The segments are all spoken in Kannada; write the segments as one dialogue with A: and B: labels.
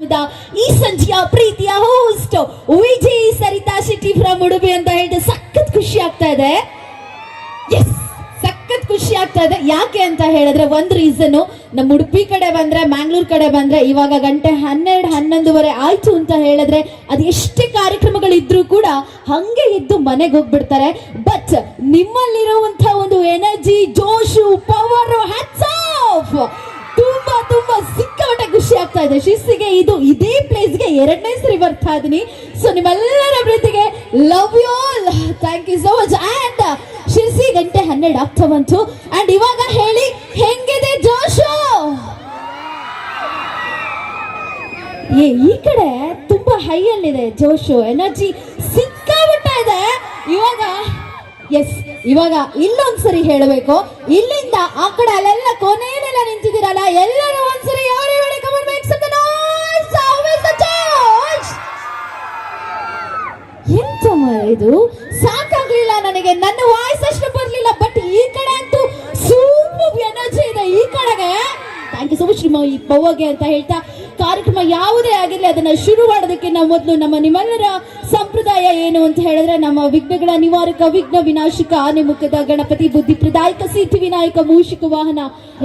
A: ವಿದ ಈ ಸಂಜೆಯ ಪ್ರೀತಿಯ ಹೋಸ್ಟ್ ವಿಜಯ್ ಸರಿತಾ ಶೆಟ್ಟಿ ಫ್ರಮ್ ಉಡುಪಿ ಅಂತ ಹೇಳಿದ್ರೆ ಸಖತ್ ಖುಷಿ ಆಗ್ತಾ ಇದೆ. ಎಸ್ ಸಖತ್ ಖುಷಿ ಆಗ್ತಾ ಇದೆ ಯಾಕೆ ಅಂತ ಹೇಳಿದ್ರೆ ಒಂದ್ ರೀಸನ್ ನಮ್ಮ ಉಡುಪಿ ಕಡೆ ಬಂದ್ರೆ, ಮ್ಯಾಂಗ್ಳೂರ್ ಕಡೆ ಬಂದ್ರೆ ಇವಾಗ ಗಂಟೆ ಹನ್ನೆರಡು, ಹನ್ನೊಂದುವರೆ ಆಯ್ತು ಅಂತ ಹೇಳಿದ್ರೆ ಅದು ಎಷ್ಟೇ ಕಾರ್ಯಕ್ರಮಗಳಿದ್ರು ಕೂಡ ಹಂಗೆ ಇದ್ದು ಮನೆಗೆ ಹೋಗ್ಬಿಡ್ತಾರೆ. ಬಟ್ ನಿಮ್ಮಲ್ಲಿರುವಂತ ಒಂದು ಎನರ್ಜಿ ಜೋಶು ಪವರ್ ಹ್ಯಾಟ್ಸ್ ಆಫ್ ತುಂಬಾ ತುಂಬಾ ಸಿಕ್ಕಾಪಟ್ಟೆ ಖುಷಿ ಆಗ್ತಾ ಇದೆ. ಶಿಸ್ಸಿಗೆ ಇದು ಇದೇ ಪ್ಲೇಸ್ಗೆ ಎರಡನೇ ಸರಿ ಬರ್ತಾ ಇದೀನಿ. ಸೊ ನಿಮ್ಮೆಲ್ಲರ ಪ್ರೀತಿಗೆ love you all thank you so much and Sirsi ಗಂಟೆ ಹನ್ನೆರಡು ಆಗ್ತಾ ಬಂತು. ಅಂಡ್ ಇವಾಗ ಹೇಳಿ, ಹೆಂಗಿದೆ ಜೋಶು? ಏ, ಈ ಕಡೆ ತುಂಬಾ ಹೈ ಅಲ್ಲಿದೆ ಜೋಶು. ಎನರ್ಜಿ ಸಿಕ್ಕಾಬಿಟ್ಟ ಇದೆ. ಇವಾಗ ಎಸ್ ಇವಾಗ ಇನ್ನೊಂದ್ಸರಿ ಹೇಳಬೇಕು. ಇಲ್ಲಿಂದ ಆ ಕಡೆ ಅಲ್ಲೆಲ್ಲ ಕೊನೆಯಲ್ಲೆಲ್ಲ ನಿಂತಿದ್ದೀರಲ್ಲ, ಎಲ್ಲರೂ ಒಂದ್ಸರಿ ಯಾರು ಇದು? ಸಾಕಾಗ್ಲಿಲ್ಲ ನನಗೆ. ನನ್ನ ವಾಯ್ಸ್ ಅಷ್ಟು ಬರ್ಲಿಲ್ಲ ಬಟ್ ಈ ಕಡೆ ಅಂತೂ ಸೂಪರ್ ಎನರ್ಜಿ ಇದೆ ಈ ಕಡೆಗೆ. ಥ್ಯಾಂಕ್ ಯು ಸೊ ಮಚ್ ಈ ಪವ್ವಗೆ ಅಂತ ಹೇಳ್ತಾ ಕಾರ್ಯಕ್ರಮ ಯಾವುದೇ ಆಗಿರಲಿ, ಅದನ್ನ ಶುರು ಮಾಡೋದಕ್ಕಿಂತ ಮೊದಲು ನಮ್ಮ ನಿಮ್ಮೆಲ್ಲರ ಸಂಪ್ರದಾಯ ಏನು ಅಂತ ಹೇಳಿದ್ರೆ, ನಮ್ಮ ವಿಘ್ನಗಳ ನಿವಾರಕ, ವಿಘ್ನ ವಿನಾಶಕ ಆನೆ ಮುಖದ ಗಣಪತಿ ಬುದ್ಧಿ ಪ್ರದಾಯಕ ಸಿದ್ಧಿ ವಿನಾಯಕ ಮೂಷಿಕ ವಾಹನ,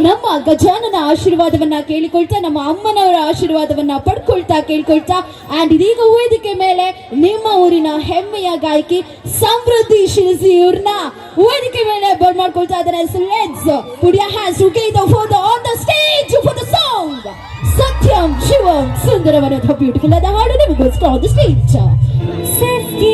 A: ನಮ್ಮ ಗಜಾನನ ಆಶೀರ್ವಾದವನ್ನ ಕೇಳಿಕೊಳ್ತಾ, ನಮ್ಮ ಅಮ್ಮನವರ ಆಶೀರ್ವಾದವನ್ನ ಪಡ್ಕೊಳ್ತಾ ಕೇಳ್ಕೊಳ್ತಾ ಅಂಡ್ ಇದೀಗ ವೇದಿಕೆ ಮೇಲೆ ನಿಮ್ಮ ಊರಿನ ಹೆಮ್ಮೆಯ ಗಾಯಕಿ ಸಮೃದ್ಧಿ ಶಿರಸಿ ಇವ್ರನ್ನ ವೇದಿಕೆ ಮೇಲೆ ಬರ್ ಮಾಡ್ಕೊಳ್ತಾ ಇದ್ದಾರೆ. For on the the stage the song Satyam Shivam ಸುಂದರವನದ beautiful ಆದ ಹಾಡು ನಿಮಗೋಸ್ಕರ ಆನ್ ದ ಸ್ಟೇಜ್ ಸತ್ಯ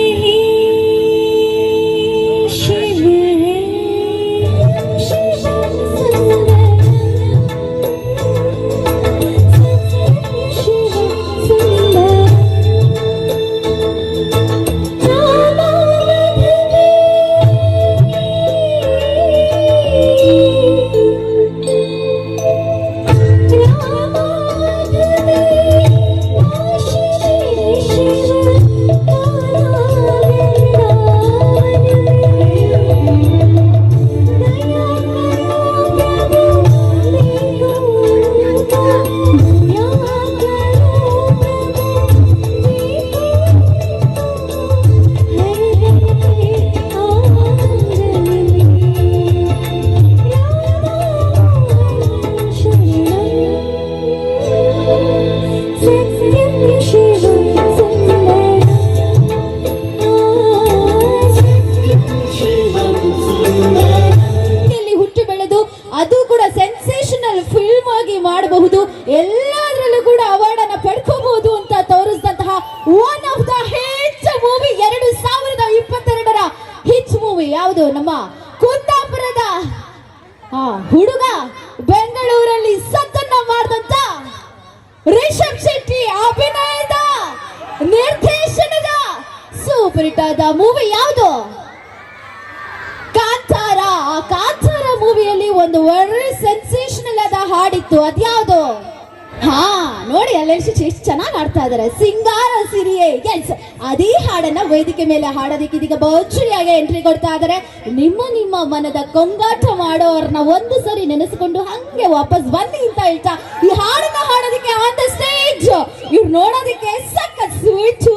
A: ವೇದಿಕೆ ಮೇಲೆ ಹಾಡೋದಕ್ಕೆ ಇದೀಗ ಭರ್ಜರಿಯಾಗಿ ಎಂಟ್ರಿ ಕೊಡ್ತಾ ಇದಾರೆ ನಿಮ್ಮ ನಿಮ್ಮ ಮನದ ಕೊಂಗಾಟ ಮಾಡೋರ್ನ ಒಂದು ಸರಿ ನೆನೆಸ್ಕೊಂಡು ಹಂಗೆ ವಾಪಸ್ ಬನ್ನಿ ಅಂತ ಹೇಳ್ತಾ ಈ ಹಾಡನ್ನ ಹಾಡೋದಕ್ಕೆ ಆನ್ ದ ಸ್ಟೇಜ್ ಇವ್ರು ನೋಡೋದಕ್ಕೆ ಸಖತ್ ಸ್ವೀಟ್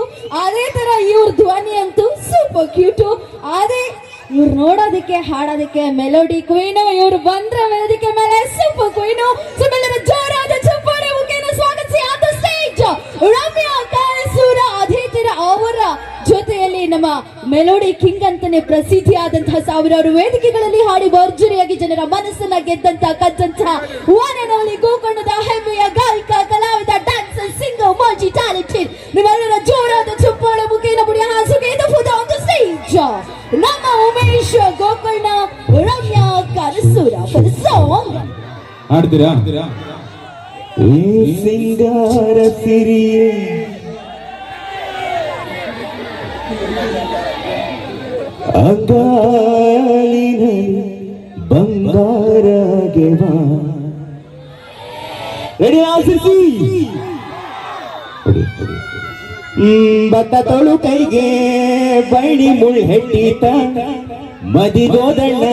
A: ಅದೇ ತರ ಇವ್ರ ಧ್ವನಿ ಅಂತೂ ಸೂಪರ್ ಕ್ಯೂಟು ಅದೇ ಇವ್ರು ನೋಡೋದಕ್ಕೆ, ಹಾಡೋದಕ್ಕೆ ಮೆಲೋಡಿ ಕ್ವೀನು ಇವ್ರು ಬಂದ್ರ ವೇದಿಕೆ ಮೇಲೆ ಸೂಪರ್ ಕ್ವೀನು ಸುಮ್ಮನೆ ಜೋರಾದ ಚಪ್ಪಾಳೆ ಸ್ವಾಗತಿಸಿ ಸ್ಟೇಜ್ ಅದೇ ತರ ಅವರ ಜೊತೆಯಲ್ಲಿ ನಮ್ಮ ಮೆಲೋಡಿ ಕಿಂಗ್ ಅಂತಾನೆ ಪ್ರಸಿದ್ಧಿಯಾದಂತಹ ಸಾವಿರಾರು ವೇದಿಕೆಗಳಲ್ಲಿ ಹಾಡಿ ಭರ್ಜರಿಯಾಗಿ ಜನರ ಮನಸ್ಸನ್ನ ಗೆದ್ದಂತ ಕದ್ದಂತಹ ಓನ್ಲಿ ಗೋಕರ್ಣದ ಹೆಮ್ಮೆಯ ಗಾಯಕ ಕಲಾವಿದ ಡ್ಯಾನ್ಸರ್ ಸಿಂಗರ್ ಮಾಜಿ ಟ್ಯಾಲೆಂಟೆಡ್ ನಿಮ್ಮೆಲ್ಲರ ಜೋರಾದ ಚುಪ್ಪಾಳ ಮುಖೇನ ಬುಡಿ ಹಾಸುಗೆ ಫುದ ಒಂದು ಸ್ಟೇಜ್ ನಮ್ಮ ಉಮೇಶ್ ಗೋಕರ್ಣ ರಮ್ಯ ಕರಸೂರ ಫಾರ್ ದ ಸಾಂಗ್
B: ಹಾಡ್ತೀರಾ? ಈ ಸಿಂಗಾರ ಸಿರಿಯೇ ಆಸಿಸಿ ಬತ್ತ ತೊಳು ಕೈಗೆ ಬೈಣಿ ಮುಳ್ ಹೆಟ್ಟಿತ ಮದಿಗೋದಣ್ಣ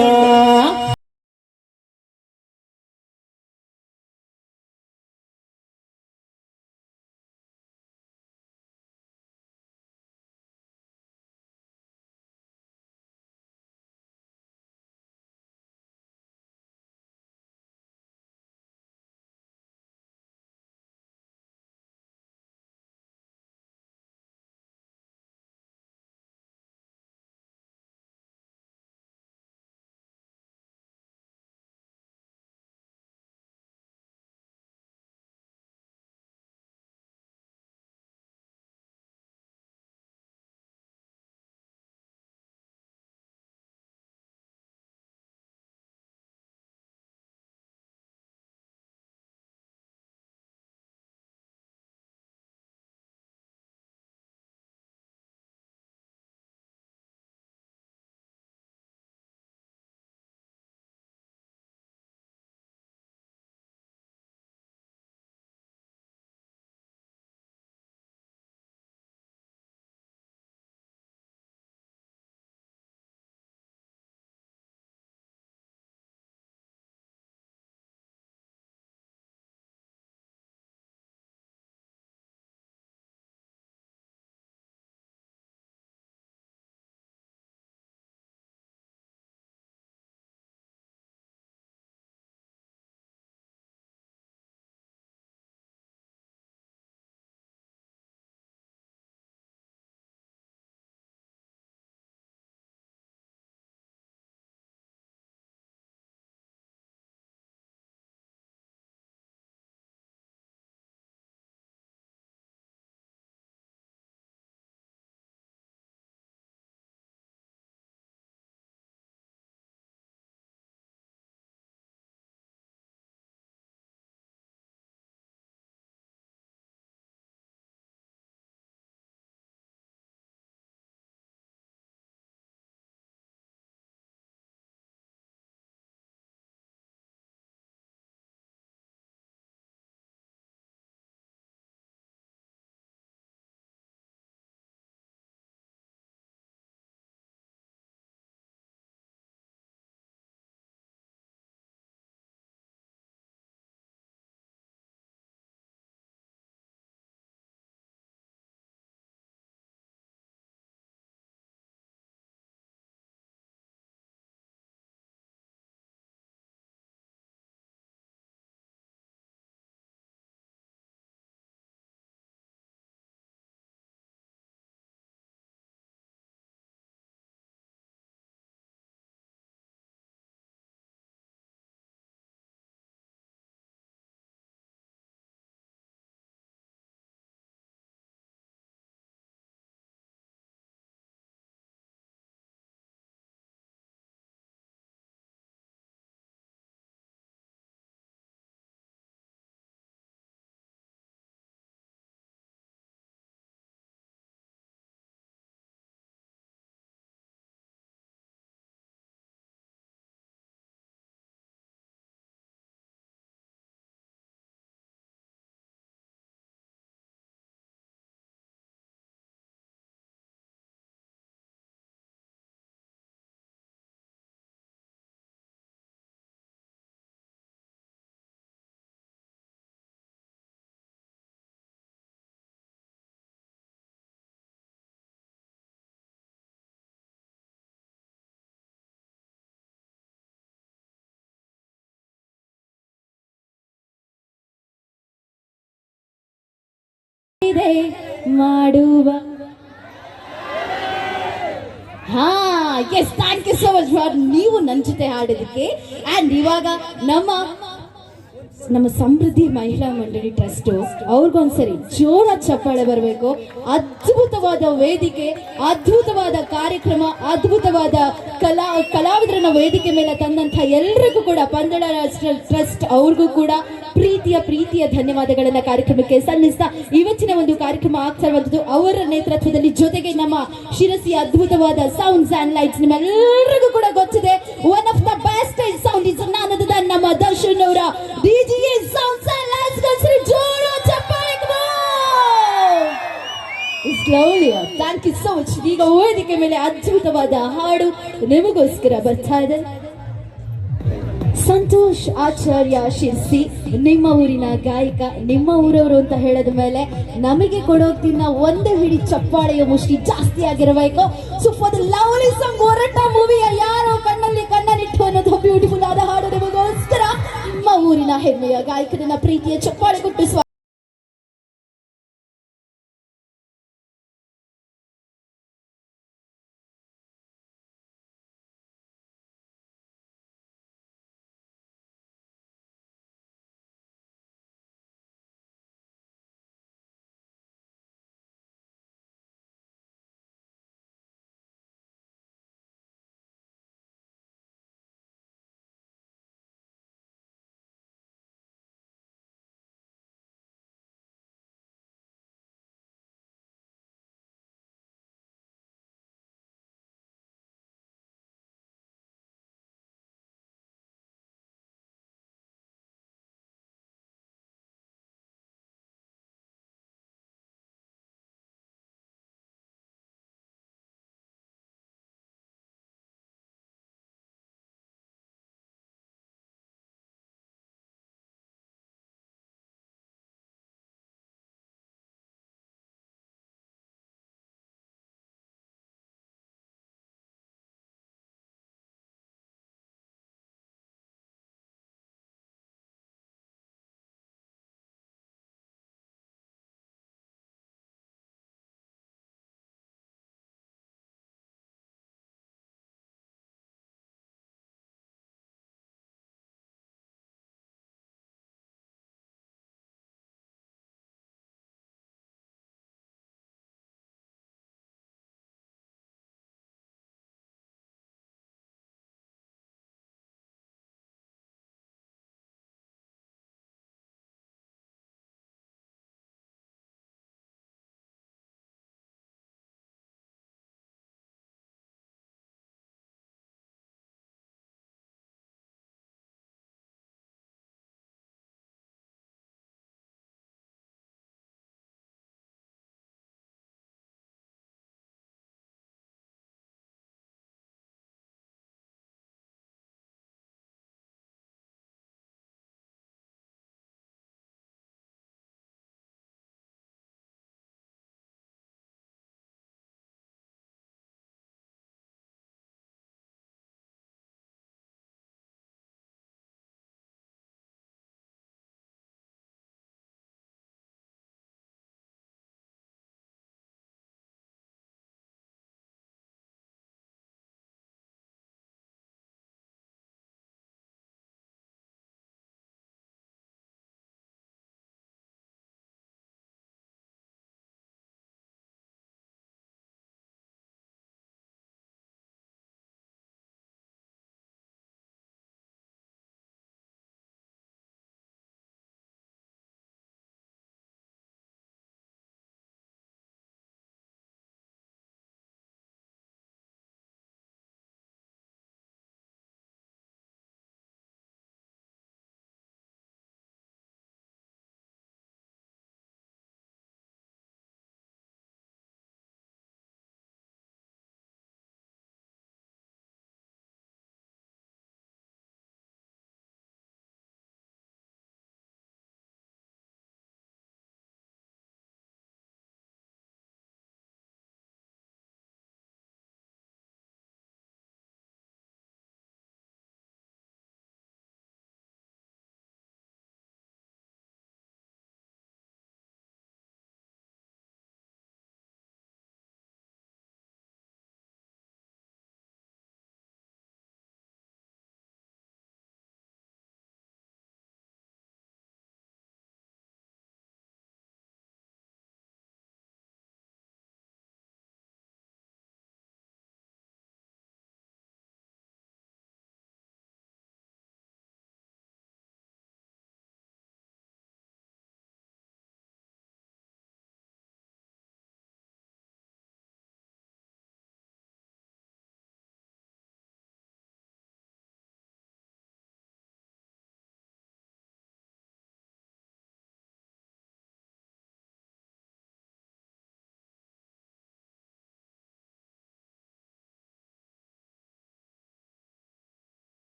A: ಏನಿದೆ ಮಾಡುವ. ಹಾ yes thank you so much ನೀವು ನನ್ನ ಜೊತೆ ಹಾಡೋದಕ್ಕೆ ಅಂಡ್ ಇವಾಗ ನಮ್ಮ ನಮ್ಮ ಸಮೃದ್ಧಿ ಮಹಿಳಾ ಮಂಡಳಿ ಟ್ರಸ್ಟ್, ಅವ್ರಿಗೊಂದ್ಸರಿ ಜೋರ ಚಪ್ಪಾಳೆ ಬರಬೇಕು. ಅದ್ಭುತವಾದ ವೇದಿಕೆ, ಅದ್ಭುತವಾದ ಕಾರ್ಯಕ್ರಮ, ಅದ್ಭುತವಾದ ಕಲಾ, ಕಲಾವಿದರನ್ನ ವೇದಿಕೆ ಮೇಲೆ ತಂದಂತ ಎಲ್ರಿಗೂ ಕೂಡ ಪಂದಳ ಟ್ರಸ್ಟ್ ಅವ್ರಿಗೂ ಕೂಡ ಪ್ರೀತಿಯ ಪ್ರೀತಿಯ ಧನ್ಯವಾದಗಳನ್ನ ಕಾರ್ಯಕ್ರಮಕ್ಕೆ ಸಲ್ಲಿಸ್ತಾ ಇವತ್ತಿನ ಒಂದು ಕಾರ್ಯಕ್ರಮ ಆಗ್ತಾ ಅವರ ನೇತೃತ್ವದಲ್ಲಿ ಜೊತೆಗೆ ನಮ್ಮ ಶಿರಸಿ ಅದ್ಭುತವಾದ ಸೌಂಡ್ಸ್ ಅಂಡ್ ಲೈಟ್ಸ್ ನಿಮ್ಮೆಲ್ಲರಿಗೂ ಕೂಡ ಗೊತ್ತಿದೆ. One of the best sound is ನಾನದ ನಮ್ಮ Darshan DGA sounds thank you so much ಈಗ ವೇದಿಕೆ ಮೇಲೆ ಅದ್ಭುತವಾದ ಹಾಡು ನಿಮಗೋಸ್ಕರ ಬರ್ತಾ ಇದೆ. ಸಂತೋಷ್ ಆಚಾರ್ಯ ಶಿರ್ಸಿ, ನಿಮ್ಮ ಊರಿನ ಗಾಯಕ, ನಿಮ್ಮ ಊರವರು ಅಂತ ಹೇಳದ ಮೇಲೆ ನಮಗೆ ಕೊಡೋಕ್ಕಿಂತ ಒಂದು ಹಿಡಿ ಚಪ್ಪಾಳೆಯ ಮುಷ್ಟಿ ಜಾಸ್ತಿ ಆಗಿರಬೇಕು. So for the lovely song ಹೊರಟ ಮೂವಿಯ ಯಾರೋ ಕಣ್ಣಲ್ಲಿ ಕಣ್ಣನಿಟ್ಟು ಅನ್ನೋದು ಬ್ಯೂಟಿಫುಲ್ ಆದ ಹಾಡು. ಊರಿನ ಹೆಮ್ಮೆಯ ಗಾಯಕರನ್ನ ಪ್ರೀತಿಯ ಚಪ್ಪಾಳೆ ಕೊಟ್ಟು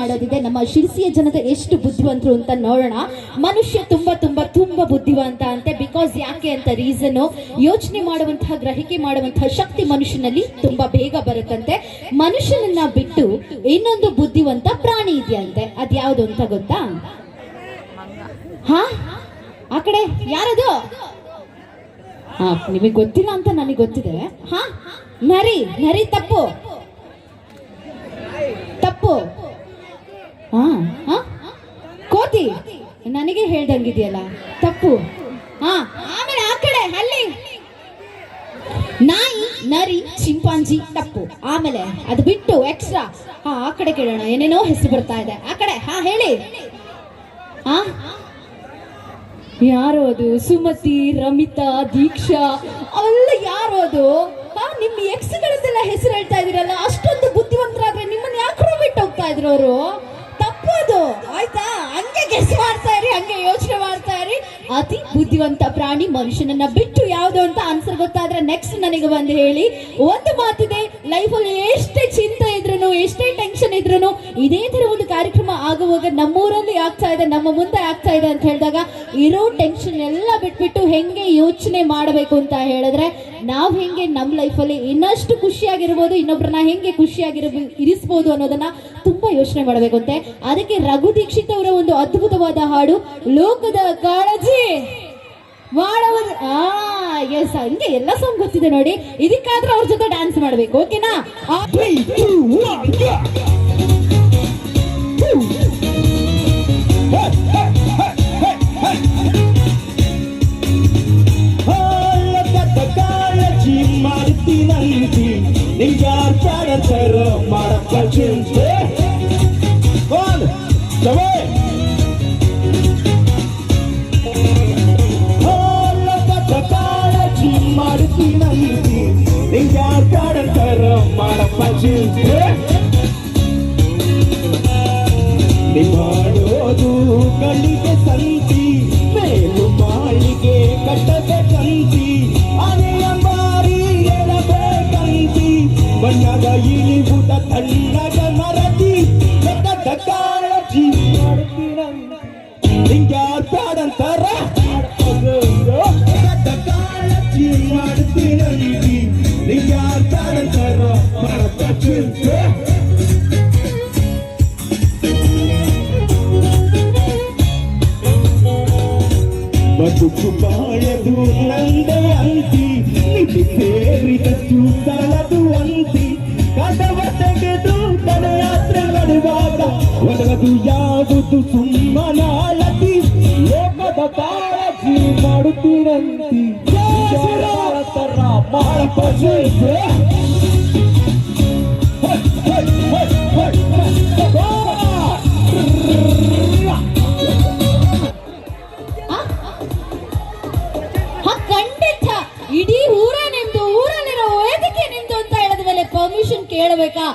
A: ಮಾಡೋದಿದೆ. ನಮ್ಮ ಶಿರ್ಸಿಯ ಜನತೆ ಎಷ್ಟು ಬುದ್ಧಿವಂತರು ಅಂತ ನೋಡೋಣ. ಮನುಷ್ಯ ತುಂಬಾ ತುಂಬಾ ತುಂಬಾ ಬುದ್ಧಿವಂತ ಅಂತೆ. ಬಿಕಾಸ್ ಯಾಕೆ ಅಂತ ರೀಸನ್ ಯೋಚನೆ ಮಾಡುವಂತಹ, ಗ್ರಹಿಕೆ ಮಾಡುವಂತಹ ಶಕ್ತಿ ಮನುಷ್ಯನಲ್ಲಿ ತುಂಬಾ ಬೇಗ ಬರುತ್ತಂತೆ. ಮನುಷ್ಯನನ್ನ ಬಿಟ್ಟು ಇನ್ನೊಂದು ಬುದ್ಧಿವಂತ ಪ್ರಾಣಿ ಇದೆಯಂತೆ. ಅದ್ಯಾವುದು ಅಂತ ಗೊತ್ತಾ? ಹಾ? ಆ ಕಡೆ ಯಾರದು? ಹಾ ನಿಮಗೆ ಗೊತ್ತಿಲ್ಲ ಅಂತ ನನಗೆ ಗೊತ್ತಿದೆ. ಹಾ? ನರಿ ನರಿ ತಪ್ಪು. ತಪ್ಪು. ಹಾ ಕೋತಿ, ನನಗೆ ಹೇಳ್ದಂಗಿದೆಯಲ್ಲ, ತಪ್ಪು. ಹಾ, ಆಮೇಲೆ ಆ ಕಡೆ, ಅಲ್ಲಿ. ನಾಯಿ, ನರಿ, ಚಿಂಪಾಂಜಿ, ತಪ್ಪು. ಆಮೇಲೆ ಅದು ಬಿಟ್ಟು ಎಕ್ಸ್ಟ್ರಾ ಹಾ, ಆ ಕಡೆ ಕೇಳೋಣ, ಏನೇನೋ ಹೆಸರು ಬರ್ತಾ ಇದೆ. ಆ ಕಡೆ, ಹಾ, ಹೇಳಿ. ಹಾ ಯಾರು ಅದು ಸುಮತಿ, ರಮಿತಾ, ದೀಕ್ಷಾ ಅವೆಲ್ಲ ಯಾರು ಅದು? ಹಾ, ನಿಮ್ಮ ಎಕ್ಸ್ಗಳದ್ದೆಲ್ಲ ಹೆಸರು ಹೇಳ್ತಾ ಇದೀರಲ್ಲ, ಅಷ್ಟೊಂದು ಬುದ್ಧಿವಂತರಾದ್ರೆ ನಿಮ್ಮನ್ನ ಯಾಕೆ ಬಿಟ್ಟು ಹೋಗ್ತಾ ಇದ್ರು ಅವರು ತಪ್ಪು ಅದು ಆಯ್ತಾ? ಹಂಗೆ ಗೆಸ್ ಮಾಡ್ತಾ ಇರಿ, ಹಂಗೆ ಯೋಚನೆ ಮಾಡ್ತಾ ಇರಿ. ಅತಿ ಬುದ್ಧಿವಂತ ಪ್ರಾಣಿ ಮನುಷ್ಯನನ್ನ ಬಿಟ್ಟು ಯಾವ್ದು ಅಂತ ಆನ್ಸರ್ ಗೊತ್ತಾದ್ರೆ ನೆಕ್ಸ್ಟ್ ನನಗೆ ಬಂದು ಹೇಳಿ. ಒಂದು ಮಾತಿದೆ ಲೈಫಲ್ಲಿ ಎಷ್ಟೇ ಚಿಂತೆ ಇದ್ರು ಎಷ್ಟೇ ಟೆನ್ಷನ್ ಇದ್ರು ಇದೇ ತರ ಒಂದು ಕಾರ್ಯಕ್ರಮ ಆಗುವಾಗ ನಮ್ಮೂರಲ್ಲಿ ಆಗ್ತಾ ಇದೆ, ನಮ್ಮ ಮುಂದೆ ಆಗ್ತಾ ಇದೆ ಅಂತ ಹೇಳಿದಾಗ, ಇರೋ ಟೆನ್ಷನ್ ಎಲ್ಲ ಬಿಟ್ಬಿಟ್ಟು ಹೆಂಗೆ ಯೋಚನೆ ಮಾಡಬೇಕು ಅಂತ ಹೇಳಿದ್ರೆ ನಾವು ಹೆಂಗೆ ನಮ್ಮ ಲೈಫಲ್ಲಿ ಇನ್ನಷ್ಟು ಖುಷಿಯಾಗಿರ್ಬೋದು ಇನ್ನೊಬ್ರನ್ನ ಹೆಂಗೆ ಖುಷಿಯಾಗಿರ ಇರಿಸ್ಬೋದು ಅನ್ನೋದನ್ನ ತುಂಬಾ ಯೋಚನೆ ಮಾಡಬೇಕು ಅಂತೆ ಅದಕ್ಕೆ ರಘು ದೀಕ್ಷಿತ್ ಅವರ ಒಂದು ಅದ್ಭುತವಾದ ಹಾಡು ಲೋಕದ ಕಾಳಜಿ ಮಾಡುವುದು ಆ ಎಸ್ ಹಂಗೆ ಎಲ್ಲ ಸಾಂಗ್ ಗೊತ್ತಿದೆ ನೋಡಿ ಇದಕ್ಕಾದ್ರೂ ಅವ್ರ ಜೊತೆ ಡ್ಯಾನ್ಸ್ ಮಾಡ್ಬೇಕು ಓಕೆನಾ!
B: Hey, hey, hey, hey, hey. ನಿಂಗ್ಯಾರ್ ಕಾಡಂತಾರ ಮಾಡಪ್ಪ ಚಿಂತೆ One, seven. ಹಾಲದ ಕಾಳಜಿ ಮಾಡ್ತೀನಂತಿ ನಿಂಗ್ಯಾರ್ ಕಾಡಂತಾರ ಮಾಡಪ್ಪ ಚಿಂತೆ ಮಾಡೋದು ಕಣ್ಣಿಗೆ ಸಂತಿ ಬಣ್ಣದ ಇಳಿಬುದ ತಣ್ಣಗ ಮರತಿ ಬೆಟ್ಟದ ಕಾಳಜಿ ಮಾಡ್ತೀನಂತ ನಿಂಗ್ಯಾರ್ ಬ್ಯಾಡಂತಾರ ಬೆಟ್ಟದ ಕಾಳಜಿ ಮಾಡ್ತೀನಂತಿ ನಿಂಗ್ಯಾರ್ ಬ್ಯಾಡಂತಾರ ಮಾಡಪ್ಪ ಚಿಂತೆ ಬದುಕು ಬಾಳದು ನಂದೆ ಅಂತಿ ನಿಧಿ ಸೇರಿದಷ್ಟು ಒಡಗದು ಯಾವುದು ಸುಮ್ಮನಾಳತಿ ಲೋಕದ ಕಾಳಜಿ ಮಾಡುತ್ತೀರಂತಿ ತರ
A: ಖಂಡಿತ ಇಡೀ ಊರ ನಿಮ್ದು ಊರಲ್ಲಿರೋ ವೇದಿಕೆ ನಿಂತು ಅಂತ ಹೇಳಿದ ಮೇಲೆ ಪರ್ಮಿಷನ್ ಕೇಳಬೇಕಾ?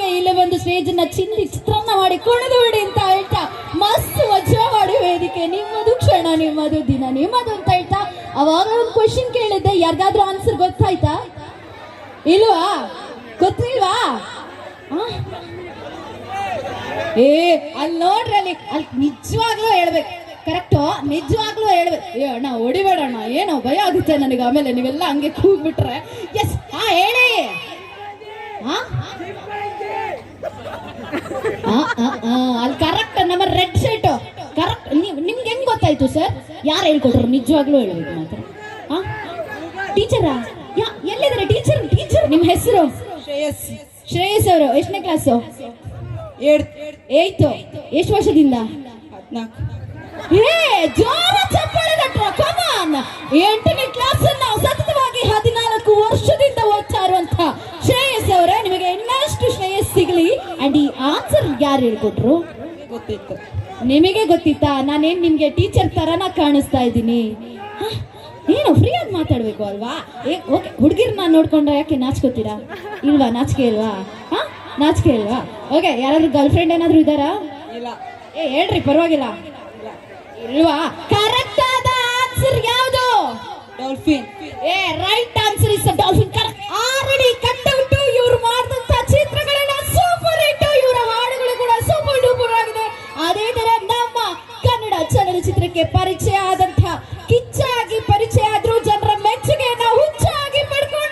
A: ಹಾಡಿಗೆ ಇಲ್ಲಿ ಒಂದು ನ ಚಿಂದಿ ಚಿತ್ರಾನ್ನ ಮಾಡಿ ಕುಣಿದು ಬಿಡಿ ಅಂತ ಹೇಳ್ತಾ, ಮಸ್ತ್ ವಜ್ರ ಮಾಡಿ ವೇದಿಕೆ. ನಿಮ್ಮದು ಕ್ಷಣ, ನಿಮ್ಮದು ದಿನ, ನಿಮ್ಮದು ಅಂತ ಹೇಳ್ತಾ, ಅವಾಗ ಒಂದು ಕ್ವಶನ್ ಕೇಳಿದ್ದೆ, ಯಾರಿಗಾದ್ರೂ ಆನ್ಸರ್ ಗೊತ್ತಾಯ್ತಾ? ಇಲ್ವಾ? ಗೊತ್ತಿಲ್ವಾ? ಏ ಅಲ್ಲಿ ನೋಡ್ರಿ ಅಲ್ಲಿ ಅಲ್ಲಿ ನಿಜವಾಗ್ಲೂ ಹೇಳ್ಬೇಕು. ಕರೆಕ್ಟು ನಿಜವಾಗ್ಲೂ ಹೇಳ್ಬೇಕು. ಏ, ಅಣ್ಣ ಹೊಡಿಬೇಡಣ್ಣ ಏನೋ ಭಯ ಆಗುತ್ತೆ ನನಗೆ. ಆಮೇಲೆ ನೀವೆಲ್ಲ ಹಂಗೆ ಕೂಗ್ಬಿಟ್ರೆ. ಎಸ್ ಹಾ ಹೇಳಿ. ಹಾ ಅಲ್ಲಿ ಕರೆಕ್ಟ್ ನಮ್ಮ ರೆಡ್ ಶರ್ಟ್ ಕರೆಕ್ಟ್ ನಿಮ್ಗೆ ಹೆಂಗ್ ಗೊತ್ತಾಯ್ತು ಸರ್ ಯಾರು ಹೇಳ್ಕೊಟ್ರು? ನಿಜವಾಗ್ಲೂ ಹೇಳ್ಬೇಕು ಮಾತ್ರ. ಟೀಚರಾ ಯಾ ಎಲ್ಲಿದ್ದಾರೆ ಟೀಚರ್ ಟೀಚರ್ ನಿಮ್ಮ ಹೆಸರು?
C: ಶ್ರೇಯಸ್.
A: ಶ್ರೇಯಸ್ ಅವರು ಎಷ್ಟನೇ ಕ್ಲಾಸು ಏಯ್ತು ಎಷ್ಟು ವರ್ಷದಿಂದ? ಎಂಟನೇ ಕ್ಲಾಸ್ ನಾವು ಸತತವಾಗಿ ಹದಿನಾಲ್ಕು ವರ್ಷದಿಂದ ಓದ್ತಾ ಇರುವಂತ ಶ್ರೇಯಸ್ ಅವರೇ ನಿಮಗೆ ಶ್ರೇಯಸ್ ಅಂಡ್ ಈ ಆನ್ಸರ್ ಯಾರು ಹೇಳ್ಕೊಟ್ರು?
C: ಗೊತ್ತಿತ್ತು.
A: ನಿಮಗೆ ಗೊತ್ತಿತ್ತಾ? ನಾನೇನ್ ನಿಮ್ಗೆ ಟೀಚರ್ ತರನ ಕಾಣಿಸ್ತಾ ಇದ್ದೀನಿ? ಏನು ಫ್ರೀ ಆಗಿ ಮಾತಾಡ್ಬೇಕು ಅಲ್ವಾ? ಏ ಓಕೆ ಹುಡುಗಿರ್ನ ನೋಡ್ಕೊಂಡ್ರೆ ಯಾಕೆ ನಾಚ್ಕೋತೀರಾ? ಇಲ್ವಾ ನಾಚಿಕೆ ಇಲ್ವಾ? ಹಾ? ನಾಚಿಕೆ ಇಲ್ವಾ? ಓಕೆ ಯಾರಾದ್ರೂ ಗರ್ಲ್ ಫ್ರೆಂಡ್ ಏನಾದ್ರು ಇದ್ದಾರಾ?
C: ಇಲ್ಲ.
A: ಏ ಹೇಳ್ರಿ ಪರವಾಗಿಲ್ಲ. ಇಲ್ವಾ? ಕರೆಕ್ಟ್ ಆದ ಆನ್ಸರ್ ಯಾವುದು?
C: Dolphin.
A: A right answer is dolphin correct already ಕಂಡು ಇವ್ರು ಮಾಡಿದಂತ ಚಿತ್ರಗಳೆಲ್ಲ ಇವರ ಹಾಡುಗಳು ಕೂಡ ಸೂಪರ್ ಡೂಪರ್ ಆಗಿದೆ
B: ಅದೇ ತರ ನಮ್ಮ
A: ಕನ್ನಡ ಚಲನಚಿತ್ರಕ್ಕೆ ಪರಿಚಯ ಆದಂತಹ ಕಿಚ್ಚಾಗಿ ಪರಿಚಯ ಆದ್ರೂ ಜನರ ಮೆಚ್ಚುಗೆಯನ್ನ ಹುಚ್ಚಾಗಿ ಪಡ್ಕೊಂಡು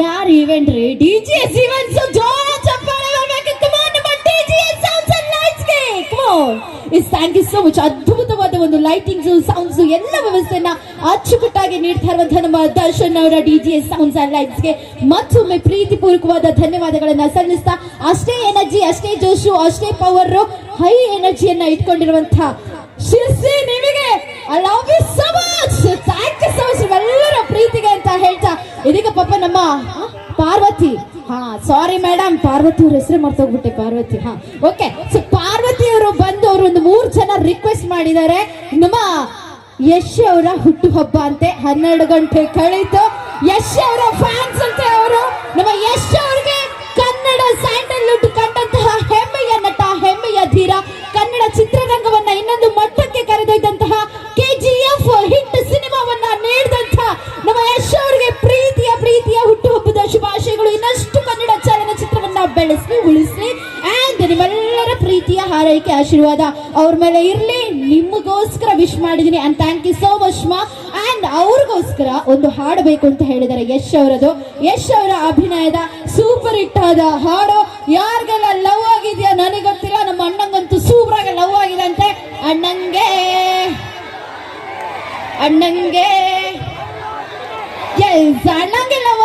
A: ಯಾರ ಈವೆಂಟ್ ರೀ? ಡಿ ಜಿ ಎಸ್ ಈವೆಂಟ್ಸ್ ಜೋರ ಚಪ್ಪಾಳೆ sounds ಲೈಟ್ಸ್ಗೆ. Is thank you so much ಅದ್ಭುತವಾದ ಒಂದು ಲೈಟಿಂಗ್ಸ್ ಸೌಂಡ್ಸ್ ಎಲ್ಲ ವ್ಯವಸ್ಥೆಯನ್ನ ಅಚ್ಚುಕಟ್ಟಾಗಿ ನೀಡ್ತಾ ಇರುವಂತಹ ನಮ್ಮ ದರ್ಶನ್ ಅವರ D G S sounds and ಲೈಟ್ಸ್ಗೆ. ಮತ್ತೊಮ್ಮೆ ಪ್ರೀತಿಪೂರ್ವಕವಾದ ಧನ್ಯವಾದಗಳನ್ನ ಸಲ್ಲಿಸ್ತಾ, ಅಷ್ಟೇ ಎನರ್ಜಿ ಅಷ್ಟೇ ಜೋಶು, ಅಷ್ಟೇ ಪವರ್ ಹೈ ಎನರ್ಜಿಯನ್ನ ಇಟ್ಕೊಂಡಿರುವಂತಹ ಶಿರ್ಸಿ ನಿಮಗೆ. I love you so much thank you so much ನಿಮ್ಮೆಲ್ಲರ ಪ್ರೀತಿಗೆ ಅಂತ ಹೇಳ್ತಾ ಇದೀಗ ಪಾಪ ನಮ್ಮ ಪಾರ್ವತಿ. ಹಾ ಸಾರಿ ಮೇಡಮ್ ಪಾರ್ವತಿ ಅವ್ರ ಹೆಸರು ಮರ್ತೋಗ್ಬಿಟ್ಟೆ ಪಾರ್ವತಿ. ಹಾ ಓಕೆ ಸೊ ಪಾರ್ವತಿ ಅವರು ಬಂದು ಅವರು ಒಂದು ಮೂರು ಜನ ರಿಕ್ವೆಸ್ಟ್ ಮಾಡಿದ್ದಾರೆ. ನಮ್ಮ ಯಶ್ ಅವರ ಹುಟ್ಟುಹಬ್ಬ ಅಂತೆ, ಹನ್ನೆರಡು ಗಂಟೆ ಕಳೀತು. ಯಶ್ ಅವರ ಫ್ಯಾನ್ಸ್ ಅಂತೆ ಅವರು. ನಮ್ಮ ಯಶ್ ಅವ್ರಿಗೆ ಕನ್ನಡ ಸ್ಯಾಂಡಲ್ವುಡ್ ಕಂಡಂತಹ ಹಾರೈಕೆ ಆಶೀರ್ವಾದ ಅವ್ರ ಮೇಲೆ ಇರ್ಲಿ. ನಿಮಗೋಸ್ಕರ ವಿಶ್ ಮಾಡಿದೀನಿ and thank you so much ಮಾ. ಅಂಡ್ ಅವ್ರಿಗೋಸ್ಕರ ಒಂದು ಹಾಡು ಬೇಕು ಅಂತ ಹೇಳಿದ್ದಾರೆ. ಯಶ್ ಅವರದು. ಯಶ್ ಅವರ ಅಭಿನಯದ ಸೂಪರ್ ಹಿಟ್ ಆದ ಹಾಡು. ಯಾರಿಗೆಲ್ಲ ಲವ್ ಆಗಿದೆಯಾ? ನನಗೆ ಗೊತ್ತಿಲ್ಲ. ನಮ್ಮ ಅಣ್ಣಂಗಂತೂ ಸೂಪರ್ ಆಗಿ ಲವ್ ಆಗಿದೆ ಅಂತೆ. ಅಣ್ಣಂಗೆ. ಅಣ್ಣಂಗೆ. ಅಣ್ಣಂಗೆ ಲವ್